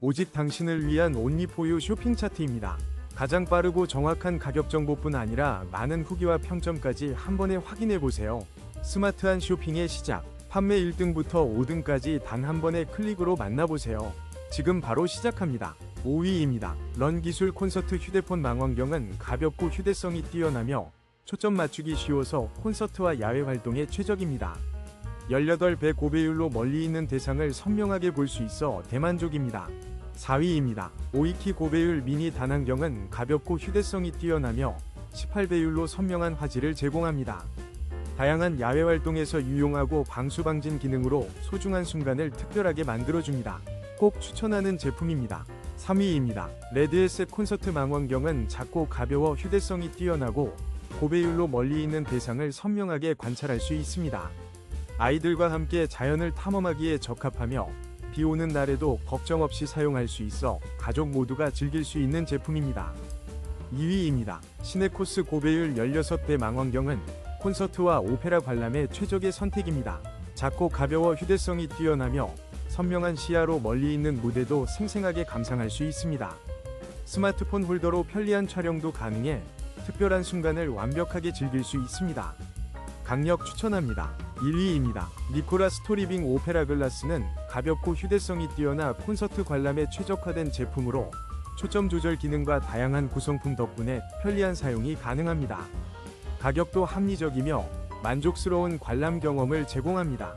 오직 당신을 위한 온리포유 쇼핑 차트입니다. 가장 빠르고 정확한 가격 정보뿐 아니라 많은 후기와 평점까지 한 번에 확인해 보세요. 스마트한 쇼핑의 시작. 판매 1등부터 5등까지 단 한 번의 클릭으로 만나보세요. 지금 바로 시작합니다. 5위입니다. 런 기술 콘서트 휴대폰 망원경은 가볍고 휴대성이 뛰어나며 초점 맞추기 쉬워서 콘서트와 야외 활동에 최적입니다. 18배 고배율로 멀리 있는 대상을 선명하게 볼 수 있어 대만족입니다. 4위입니다. 오이키 고배율 미니 단안경은 가볍고 휴대성이 뛰어나며 18배율로 선명한 화질을 제공합니다. 다양한 야외 활동에서 유용하고 방수 방진 기능으로 소중한 순간을 특별하게 만들어줍니다. 꼭 추천하는 제품입니다. 3위입니다. 레드에셋 콘서트 망원경은 작고 가벼워 휴대성이 뛰어나고 고배율로 멀리 있는 대상을 선명하게 관찰할 수 있습니다. 아이들과 함께 자연을 탐험하기에 적합하며 비 오는 날에도 걱정 없이 사용할 수 있어 가족 모두가 즐길 수 있는 제품입니다. 2위입니다. 시네코스 고배율 16배 망원경은 콘서트와 오페라 관람의 최적의 선택입니다. 작고 가벼워 휴대성이 뛰어나며 선명한 시야로 멀리 있는 무대도 생생하게 감상할 수 있습니다. 스마트폰 홀더로 편리한 촬영도 가능해 특별한 순간을 완벽하게 즐길 수 있습니다. 강력 추천합니다. 1위입니다. 니코라 스토리빙 오페라 글라스는 가볍고 휴대성이 뛰어나 콘서트 관람에 최적화된 제품으로 초점 조절 기능과 다양한 구성품 덕분에 편리한 사용이 가능합니다. 가격도 합리적이며 만족스러운 관람 경험을 제공합니다.